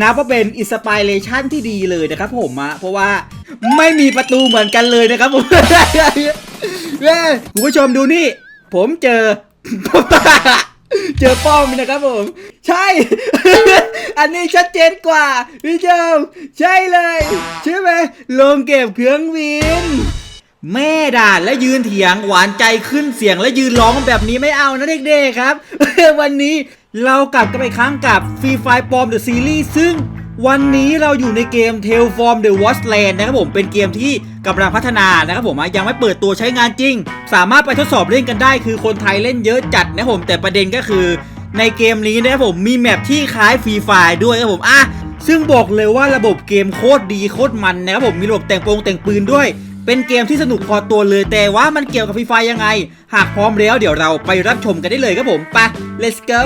นับว่าเป็นอินสปิเรชันที่ดีเลยนะครับผมอะเพราะว่าไม่มีประตูเหมือนกันเลยนะครับผมเว้ยคุณผู้ชมดูนี่ ผมเจอ เจอป้อมนะครับผม ใช่ อันนี้ชัดเจนกว่าพี่เจมใช่เลยใช่ไหมลงเก็บเครื่องบิน แม่ด่าและยืนเถียงหวานใจขึ้นเสียงและยืนร้องแบบนี้ไม่เอานะเด็กๆครับ วันนี้ เรากลับกันไปครั้งกับฟรีไฟปอมเดอะซีรีส์ซึ่งวันนี้เราอยู่ในเกม t a l Form the Watchland นะครับผมเป็นเกมที่กำลังพัฒนานะครับผมยังไม่เปิดตัวใช้งานจริง สามารถไปทดสอบเล่นกันได้ คือคนไทยเล่นเยอะจัดนะครับผมแต่ประเด็นก็คือ ในเกมนี้นะครับผมมีแมปที่คล้ายฟรีไฟด้วยนะครับผมอะซึ่งบอกเลยว่าระบบเกมโคตรดีโคตรมันนะครับผมมีระบบแต่งโปรงแต่งปืนด้วย เป็นเกมที่สนุกพอตัวเลยแต่ว่ามันเกี่ยวกับฟรีไฟยังไง หากพร้อมแล้วเดี๋ยวเราไปรับชมกันได้เลยครับผมไป let's go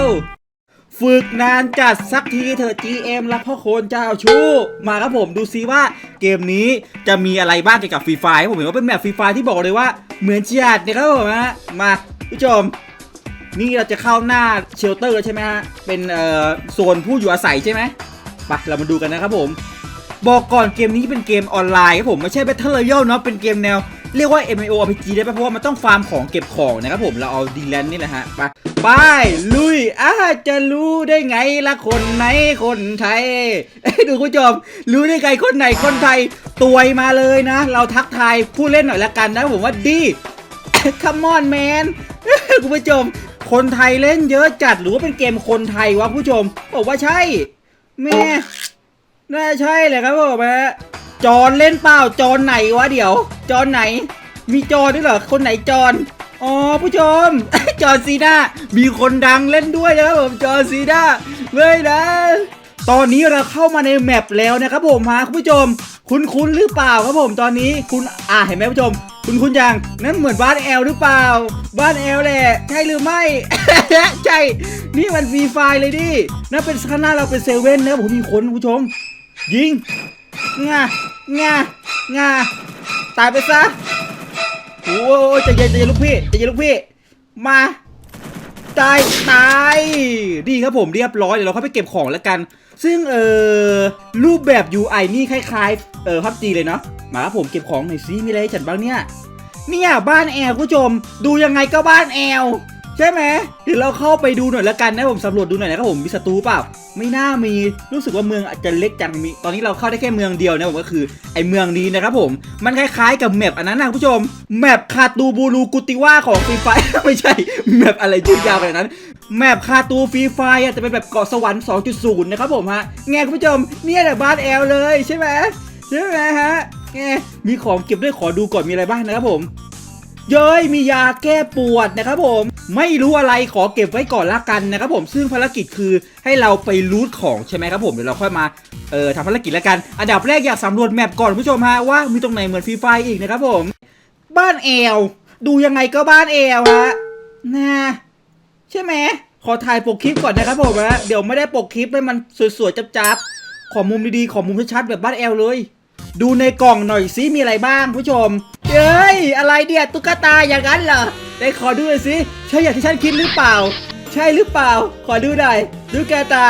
ฝึกนานจัดสักทีเถอะ GM และพ่อโคนเจ้าชู้ มาครับผมดูซิว่าเกมนี้จะมีอะไรบ้างเกี่ยวกับฟรีไฟผมเห็นว่าเป็นแมปฟรีไฟที่บอกเลยว่าเหมือนจัดนะครับผมฮะมาผู้ชม นี่เราจะเข้าหน้าเชลเตอร์ใช่ไหมฮะเป็นเอ่อโซนผู้อยู่อาศัยใช่ไหมไปเรามาดูกันนะครับผม บอกก่อนเกมนี้เป็นเกมออนไลน์ครับผมไม่ใช่ Battle Royale เนาะเป็นเกมแนวเรียกว่า MMORPG ได้ปะเพราะว่ามันต้องฟาร์มของเก็บของนะครับผมเราเอาดีแลนด์นี่แหละฮะไป ไป ลุยอาจะรู้ได้ไงละคนไหนคนไทยดูคุณผู้ชมรู้ได้ไงคนไหนคนไทยตวยมาเลยนะ เราทักทายผู้เล่นหน่อยละกันนะผมว่าดี Come on man คุณผู้ชม คนไทยเล่นเยอะจัดหรือว่าเป็นเกมคนไทยวะผู้ชม บอกว่าใช่ แม่น่าใช่เลยครับผมฮะจอนเล่นเปล่าจอนไหนวะเดี๋ยว จอนไหน มีจอนด้วยเหรอคนไหนจอน อ๋อผู้ชม จอซีนามีคนดังเล่นด้วยนะครับผมจอซีนาเว้ยนะ ตอนนี้เราเข้ามาในแมปแล้วนะครับผมฮะคุณผู้ชม คุ้นคุ้นหรือเปล่าครับผมตอนนี้คุณอ่าเห็นไหมผู้ชม คุณคุณยังนั่นเหมือนบ้านแอลหรือเปล่า บ้านแอลแหละใช่หรือไม่ ใช่นี่มันฟรีไฟเลยดินั่นเป็นข้างหน้าเราเป็นเซเว่นนะครับผมมีคนคุณผู้ชม ยิงงางางาตายไปซะ โอ้ยใจะเย็นใจเย็นลูกพี่ใจเย็นลูกพี่ มาตายตายดีครับผมเรียบร้อยเดี๋ยวเราเข้าไปเก็บของแล้วกัน ซึ่งเออรูปแบบ UI นี่คล้ายๆเออพับจีเลยเนาะมาครับผมเก็บของหน่อยซิมีอะไรให้ฉันบ้างเนี่ยเนี่ยบ้านแอลคุณผู้ชม ดูยังไงก็บ้านแอล ใช่ไหมเดี๋ยวเราเข้าไปดูหน่อยแล้วกันนะผมสำรวจดูหน่อยนะครับผมมีศัตรูเปล่าไม่น่ามีรู้สึกว่าเมืองอาจจะเล็กจังมีตอนนี้เราเข้าได้แค่เมืองเดียวนะผมก็คือไอเมืองนี้นะครับผมมันคล้ายๆกับแมปอันนั้นนะคุณผู้ชมแมปคาตูบูรูกุติว่าของฟรีไฟไม่ใช่แมปอะไรชื่อยาวขนาดนั้นแมปคาตูฟรีไฟอะจะเป็นแบบเกาะสวรรค์ 2.0 นะครับผมฮะแงคุณผู้ชมเนี่ยแหละบ้านแอลเลยใช่ไหมใช่ไหมฮะแงมีของเก็บด้วยขอดูก่อนมีอะไรบ้างนะครับผม เย้ยมียาแก้ปวดนะครับผม ไม่รู้อะไรขอเก็บไว้ก่อนละกันนะครับผมซึ่งภารกิจคือให้เราไปรูทของใช่ไหมครับผมเดี๋ยวเราค่อยมาเออทำภารกิจละกัน อันดับแรกอยากสำรวจแมปก่อนผู้ชมฮะว่ามีตรงไหนเหมือนฟรีไฟอีกนะครับผม บ้านแอลดูยังไงก็บ้านแอลฮะนะใช่ไหมขอถ่ายปกคลิปก่อนนะครับผมฮะเดี๋ยวไม่ได้ปกคลิปให้มันสวยๆจับๆขอมุมดีๆขอมุมชัดๆแบบบ้านแอลเลย ดูในกล่องหน่อยซิมีอะไรบ้างผู้ชม เอ้ยอะไรเดียตุ๊กตาอย่างนั้นเหรอได้ขอดูหน่อยสิใช่อย่างที่ฉันคิดหรือเปล่า ใช่หรือเปล่า ขอดูหน่อยดูแกตา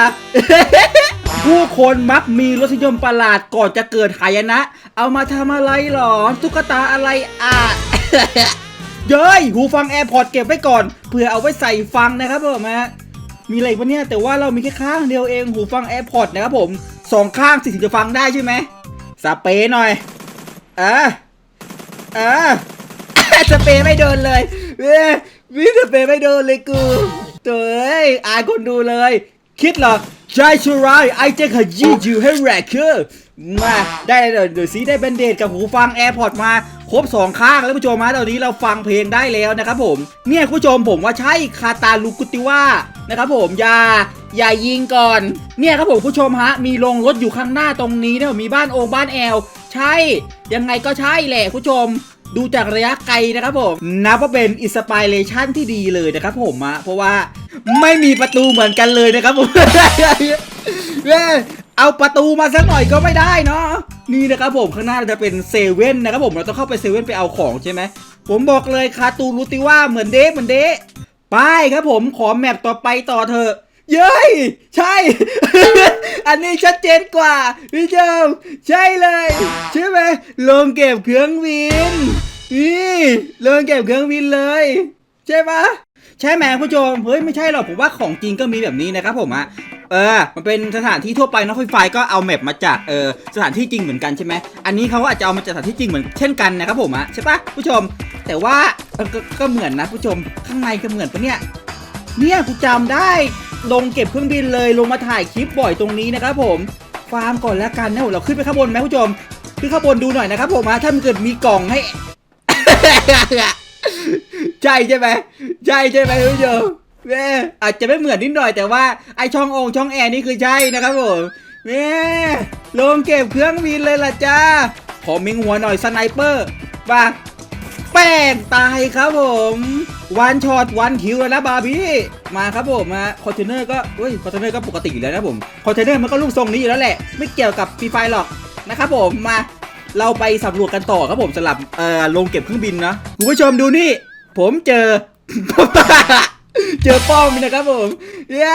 ผู้คนมักมีรสนิยมประหลาดก่อนจะเกิดหายนะ เอามาทำอะไรหรอตุ๊กตาอะไรอะ เย้ยหูฟังแอร์พอร์ตเก็บไว้ก่อนเผื่อเอาไว้ใส่ฟังนะครับผมฮะมีอะไรวะเนี่ยแต่ว่าเรามีแค่ข้างเดียวเองหูฟังแอร์พอร์ตนะครับผมสองข้างสิถึงจะฟังได้ใช่ไหมสเปรย์หน่อยอะ อะสเปรย์ไม่โดนเลยเว้ยวิสเปรย์ไม่โดนเลยกูเอ้ยอายคนดูเลย คิดเหรอใช่ชัวร์ไอเจ๊ขยี้อยู่ให้แรกเกอร์ มาได้เดี๋ยวสีได้แบนเดดกับหูฟัง AirPod มาครบสองข้างแล้วผู้ชมฮะตอนนี้เราฟังเพลงได้แล้วนะครับผม เนี่ยคุณผู้ชมผมว่าใช่คาตาลูกุติว่านะครับผมอย่าอย่ายิงก่อน เนี่ยครับผมผู้ชมฮะ มีโรงรถอยู่ข้างหน้าตรงนี้เนะมีบ้านโองบ้านแอล ใช่ ยังไงก็ใช่แหละคุณผู้ชมดูจากระยะไกลนะครับผมนับว่าเป็นอินสปิเรชันที่ดีเลยนะครับผมอะเพราะว่าไม่มีประตูเหมือนกันเลยนะครับผม เอาประตูมาสักหน่อยก็ไม่ได้เนาะนี่นะครับผมข้างหน้าจะเป็นเซเว่นนะครับผมเราต้องเข้าไปเซเว่นไปเอาของใช่ไหมผมบอกเลยคาตูรูติว่าเหมือนเดะเหมือนเดะไปครับผมขอแมปต่อไปต่อเถอะเย้ยใช่ อันนี้ชัดเจนกว่าพี่เจ้าใช่เลย ใช่ไหมลงเก็บเครื่องบินนี่ลงเก็บเครื่องบินเลย ใช่ปะ ใช่ไหมผู้ชมเฮ้ยไม่ใช่หรอกผมว่าของจริงก็มีแบบนี้นะครับผมอะเออ มันเป็นสถานที่ทั่วไปนะไฟไฟก็เอาแมปมาจากเออสถานที่จริงเหมือนกันใช่ไหมอันนี้เขาอาจจะเอามาจากสถานที่จริงเหมือนเช่นกันนะครับผมอะใช่ปะผู้ชม แต่ว่าก็ก็เหมือนนะผู้ชมข้างในก็เหมือนปะเนี่ยเนี่ยกูจำได้ลงเก็บเครื่องบินเลยลงมาถ่ายคลิปบ่อยตรงนี้นะครับผมฟาร์มก่อนแล้วกันนะเราขึ้นไปข้างบนไหมผู้ชมขึ้นข้างบนดูหน่อยนะครับผมฮะถ้ามันเกิดมีกล่องให้ ใช่ใช่ไหมใช่ใช่ไหมผู้ชมแม่อาจจะไม่เหมือนนิดหน่อยแต่ว่าไอช่ององค์ช่องแอร์นี่คือใช่นะครับผมแม่ลงเก็บเครื่องบินเลยล่ะจ้าขอมิงหัวหน่อยสไนเปอร์บ้าแป้งตายครับผมวันช็อตวันคิวแล้วนะบาร์บี้มาครับผมมาคอนเทนเนอร์ก็เฮ้ยคอนเทนเนอร์ก็ปกติอยู่แล้วนะผมคอนเทนเนอร์มันก็รูปทรงนี้อยู่แล้วแหละ ไม่เกี่ยวกับฟรีไฟหรอกนะครับผมมาเราไปสำรวจกันต่อครับผมสำหรับเอ่อลงเก็บเครื่องบินนะคุณผู้ชมดูนี่ ผมเจอ เจอป้อมนะครับผมเนี่ย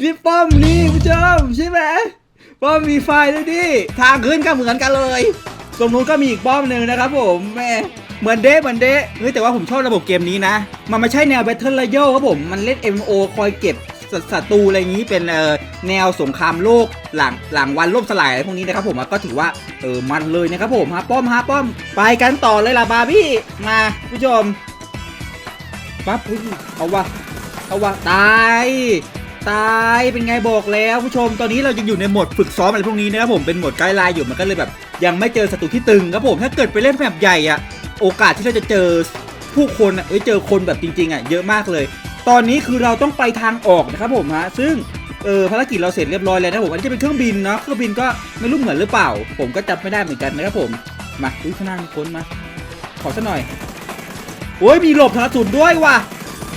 นี่ป้อมนี่คุณผู้ชมใช่ไหมป้อมมีไฟด้วยดิทางขึ้นก็เหมือนกันเลยตรงนู้นก็มีอีกป้อมหนึ่งนะครับผมแม่เหมือนเดะเหมือนเดะเฮ้ยแต่ว่าผมชอบระบบเกมนี้นะ มันไม่ใช่แนว Battle Royale ครับผมมันเล่น MO คอยเก็บศัศัตรูอะไรอย่างนี้เป็นเอ่อแนวสงครามโลกหลังหลังวันล่มสลายอะไรพวกนี้นะครับผมก็ถือว่าเออมันเลยนะครับผมฮะป้อมฮะป้อมไปกันต่อเลยล่ะบาร์บี้มาผู้ชม ปั๊บอุ๊ยเอาวะเอาวะตายตายเป็นไงบอกแล้วผู้ชมตอนนี้เรายังอยู่ในโหมดฝึกซ้อมอะไรพวกนี้นะครับผมเป็นโหมดไกด์ไลน์อยู่มันก็เลยแบบ ยังไม่เจอศัตรูที่ตึงครับผมถ้าเกิดไปเล่นแบบใหญ่อะโอกาสที่เราจะเจอผู้คนอะเอ้ยเจอคนแบบจริงๆอะเยอะมากเลย ตอนนี้คือเราต้องไปทางออกนะครับผมฮะซึ่งเออภารกิจเราเสร็จเรียบร้อยแล้วนะผมอันนี้จะเป็นเครื่องบินเนาะเครื่องบินก็ไม่รู้เหมือนหรือเปล่า ผมก็จำไม่ได้เหมือนกันนะครับผมมาอุ้ยข้างหน้ามีคนมาขอสักหน่อย โอ้ยมีหลบกระสุนด้วยว่ะ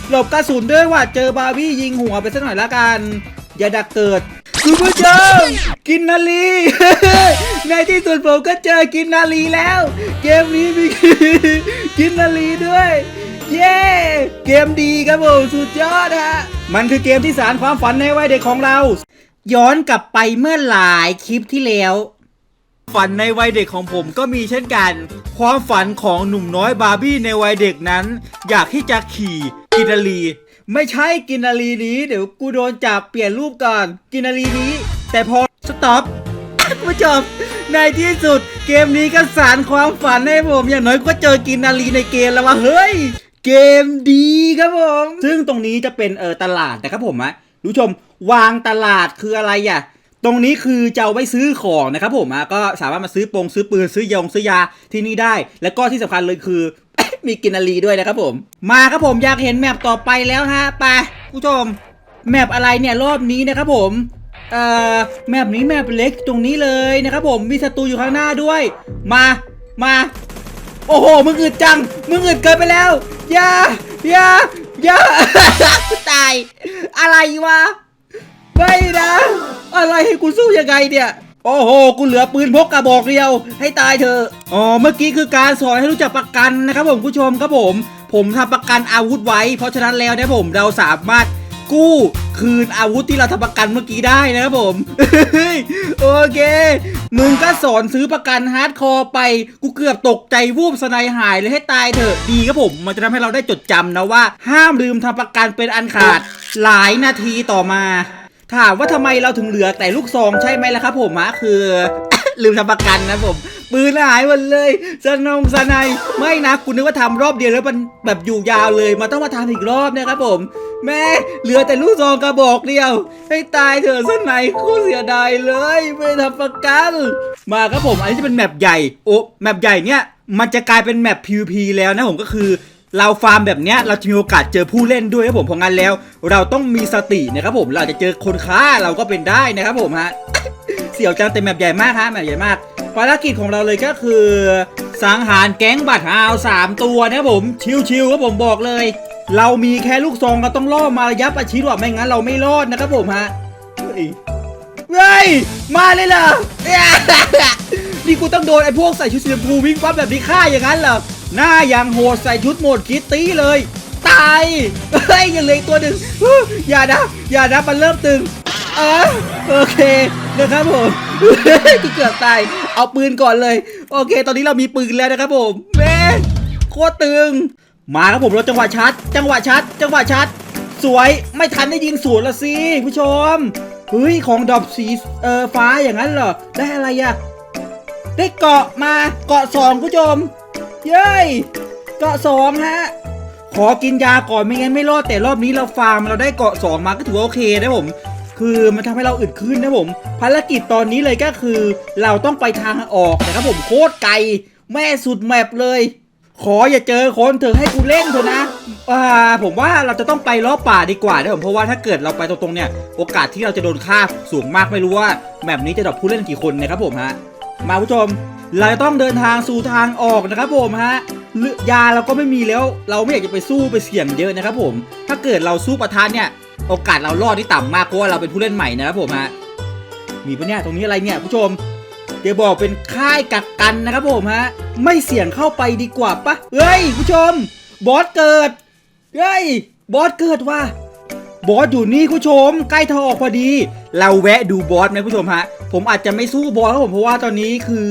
หลบกระสุนด้วยว่ะ เจอบาร์บี้ยิงหัวไปสักหน่อยละกัน อย่าดักเกิดคุณผู้ชมกินนาลีในที่สุดผมก็เจอกินนาลีแล้ว เกมนี้มีกินนาลีด้วย เย้เกมดีครับผมสุดยอดฮะมันคือเกมที่สารความฝันในวัยเด็กของเรา ย้อนกลับไปเมื่อหลายคลิปที่แล้ว ฝันในวัยเด็กของผมก็มีเช่นกัน ความฝันของหนุ่มน้อยบาร์บี้ในวัยเด็กนั้น อยากที่จะขี่กินนารีไม่ใช่กินนารีนี้ เดี๋ยวกูโดนจับเปลี่ยนรูปก่อนกินนารีนี้ แต่พอสต็อปผู้ชมในที่สุด เกมนี้ก็สารความฝันให้ผมอย่างน้อยก็เจอกินนารีในเกมแล้วว่าเฮ้ย เกมดีครับผม ซึ่งตรงนี้จะเป็นเออตลาดนะครับผมอะรู้ชมวางตลาดคืออะไรอะ ตรงนี้คือจะเอาไว้ซื้อของนะครับผมก็สามารถมาซื้อปงซื้อปืนซื้อยงซื้อยาที่นี่ได้ แล้วก็ที่สำคัญเลยคือ มีกินนารีด้วยนะครับผม มาครับผมอยากเห็นแมปต่อไปแล้วฮะไปผู้ชมแมปอะไรเนี่ยรอบนี้นะครับผมเอ่อแมปนี้แมปเล็กตรงนี้เลยนะครับผมมีศัตรูอยู่ข้างหน้าด้วย มามา โอ้โหมึงอึดจังมึงอึดเกินไปแล้วอย่าอย่าอย่าตาย อะไรวะ ไม่นะ อะไรให้กูสู้ยังไงเนี่ย โอ้โห กูเหลือปืนพกกระบอกเดียว ให้ตายเถอะ อ๋อ เมื่อกี้คือการสอนให้รู้จักประกันนะครับผมผู้ชมครับผม ผมทำประกันอาวุธไว้ เพราะฉะนั้นแล้วเนี่ยผมเราสามารถกู้คืนอาวุธที่เราทำประกันเมื่อกี้ได้นะครับผม โอเค มึงก็สอนซื้อประกันฮาร์ดคอร์ไป กูเกือบตกใจวูบสไนหายเลยให้ตายเถอะ ดีครับผม มันจะทำให้เราได้จดจำนะว่า ห้ามลืมทำประกันเป็นอันขาด หลายนาทีต่อมา ถามว่าทำไมเราถึงเหลือแต่ลูกซองใช่ไหมล่ะครับ ผมอะคือ ลืมทำประกันนะผมปืนหายหมดเลยสนงสนายไม่นะคุณนึกว่าทำรอบเดียวแล้วมันแบบอยู่ยาวเลยมันต้องมาทำอีกรอบนะครับผม แม่เหลือแต่ลูกซองกระบอกเดียว ให้ตายเถอะสนายคตรเสียดายเลยไม่ทำประกันมาครับผมอันนี้จะเป็นแมปใหญ่โอ้แมปใหญ่เนี่ยมันจะกลายเป็นแมป PVP แล้วนะผมก็คือ เราฟาร์มแบบเนี้ยเราจะมีโอกาสเจอผู้เล่นด้วยครับผมเพราะงั้นแล้ว เราต้องมีสตินะครับผมเราจะเจอคนค้าเราก็เป็นได้นะครับผมฮะเสี่ยวจังแต่แมปใหญ่มากฮะแมปใหญ่มากภารกิจของเราเลยก็คือสังหารแก๊งบัตรฮาวสามตัวนะครับผมชิวๆครับผมบอกเลย เรามีแค่ลูกซองเราต้องล่อมาระยะประชิดว่าไม่งั้นเราไม่รอดนะครับผมฮะเฮ้ยเฮ้ยมาเลยเหรอนี่กูต้องโดนไอ้พวกใส่ชุดสีชมพูวิ่งปั๊บแบบนี้ฆ่าอย่างนั้นเหรอ หน้าอย่างโหดใส่ชุดโหมดคิตตี้เลย ตายเฮ้ยยังเหลืออีกตัวหนึ่งอย่านะ อย่านะมันเริ่มตึงเออโอเคนะครับผมกูเกือบตายเอาปืนก่อนเลย โอเค ตอนนี้เรามีปืนแล้วนะครับผมแม่โคตรตึง มาครับผมรถจังหวะชัด จังหวะชัด จังหวะชัด สวยไม่ทันได้ยิงสวนละสิผู้ชมเฮ้ยของดอกสีเออฟ้าอย่างนั้นเหรอได้อะไรอะได้เกาะมาเกาะสองผู้ชม เย้ยเกาะสองฮะ ขอกินยาก่อนไม่งั้นไม่รอดแต่รอบนี้เราฟาร์มเราได้เกาะสองมาก็ถือว่าโอเคนะผม คือมันทำให้เราอึดขึ้นนะผม ภารกิจตอนนี้เลยก็คือ เราต้องไปทางออกนะครับผมโคตรไกล แม่สุดแมปเลย ขออย่าเจอคนเถอะให้กูเล่นเถอะนะอ่าผมว่าเราจะต้องไปล้อป่าดีกว่านะผมเพราะว่าถ้าเกิดเราไปตรงๆเนี่ย โอกาสที่เราจะโดนฆ่าสูงมากไม่รู้ว่าแบบนี้จะดรอปผู้เล่นกี่คนนะครับผมฮะมาผู้ชม เราจะต้องเดินทางสู่ทางออกนะครับผมฮะยาเราก็ไม่มีแล้ว เราไม่อยากจะไปสู้ไปเสี่ยงเยอะนะครับผม ถ้าเกิดเราสู้ประทานเนี่ย โอกาสเรารอดที่ต่ำมากเพราะว่าเราเป็นผู้เล่นใหม่นะครับผมฮะ มีปะเนี่ยตรงนี้อะไรเนี่ยผู้ชม เดี๋ยวบอกเป็นค่ายกักกันนะครับผมฮะ ไม่เสี่ยงเข้าไปดีกว่าปะเฮ้ยผู้ชม บอสเกิด เฮ้ย บอสเกิดว่ะ บอสอยู่นี่ผู้ชม ใกล้ทางออกพอดี เราแวะดูบอสไหมผู้ชมฮะ ผมอาจจะไม่สู้บอสครับผมเพราะว่าตอนนี้คือ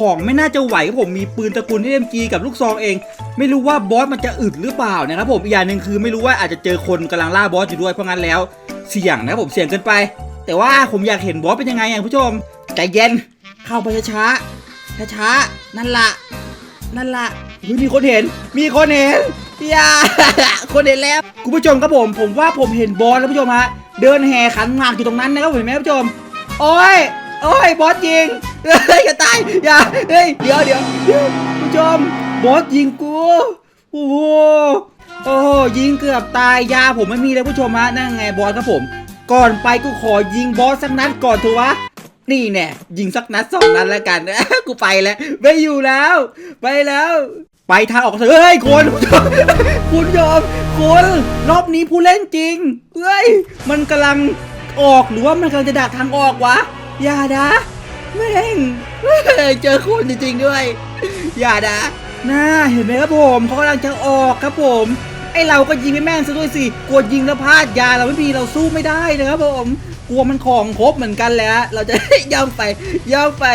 ของไม่น่าจะไหวครับผมมีปืนตระกูล SMG กับลูกซองเอง ไม่รู้ว่าบอสมันจะอึดหรือเปล่านะครับผมอีกอย่างหนึ่งคือไม่รู้ว่าอาจจะเจอคนกำลังล่าบอสอยู่ด้วยเพราะงั้นแล้วเสี่ยงนะครับผมเสี่ยงเกินไป แต่ว่าผมอยากเห็นบอสเป็นยังไงอะผู้ชมใจเย็นเข้าไปช้าช้านั่นละนั่นละเฮ้ยมีคนเห็น มีคนเห็นอย่าคนเห็นแล้ว คุณผู้ชมครับผม ผมว่าผมเห็นบอสแล้วผู้ชมฮะ เดินแห่ขันหมากอยู่ตรงนั้นนะครับเห็นไหมผู้ชม โอ้ย โอ้ย บอสยิง เฮ้ย อย่าตาย อย่า เฮ้ย เดี๋ยวเดี๋ยวผู้ชม บอสยิงกู โอ้โห โอ้ยิงเกือบตาย ยาผมไม่มีเลยผู้ชมฮะ นั่นไงบอสครับผม ก่อนไปกูขอยิงบอสสักนัดก่อนเถอะวะนี่แน่ยิงสักนัดสองนัดแล้วกัน กูไปแล้ว ไม่อยู่แล้ว ไปแล้ว ไปทางออกเถอะเฮ้ยคุณคุณยอมคุณรอบนี้ผู้เล่นจริงเฮ้ย มันกำลัง ออกหรือว่ามันกำลังจะดักทางออกวะ อย่านะแม่งเจอคนจริงๆด้วย อย่านะน่าเห็นไหมครับผมเขากำลังจะออกครับผม ไอเราก็ยิงไม่แม่นซะด้วยสิกลัวยิงแล้วพลาดยาเราไม่มีเราสู้ไม่ได้นะครับผมกลัวมันของครบเหมือนกันแหล้ว เราจะย่องไปย่องไป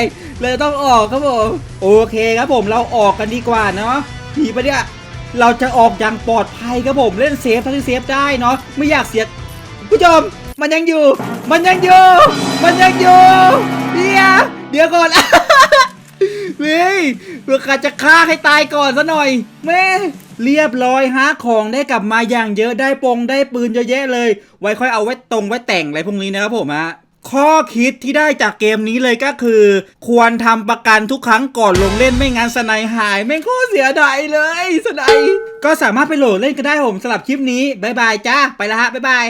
เลยต้องออกครับผมโอเคครับผมเราออกกันดีกว่าเนาะมีปะเนี่ยเราจะออกอย่างปลอดภัยครับผมเล่นเซฟเท่าที่เซฟได้เนาะไม่อยากเสียผู้ชม มันยังอยู่ มันยังอยู่ มันยังอยู่ เดี๋ยวเดี๋ยวก่อนเฮ้ยเพื่อขาจะฆ่าให้ตายก่อนซะหน่อย แม่เรียบร้อยฮะของได้กลับมาอย่างเยอะได้ปงได้ปืนเยอะแยะเลย ไว้ค่อยเอาไว้ตรงไว้แต่งอะไรพวกนี้นะครับผมฮะข้อคิดที่ได้จากเกมนี้เลยก็คือ ควรทำประกันทุกครั้งก่อนลงเล่นไม่งั้นสไนหายแม่งโคตรเสียดายเลยสไนก็สามารถไปโหลดเล่นก็ได้ผมสำหรับคลิปนี้บายบายจ้าไปละฮะบายบาย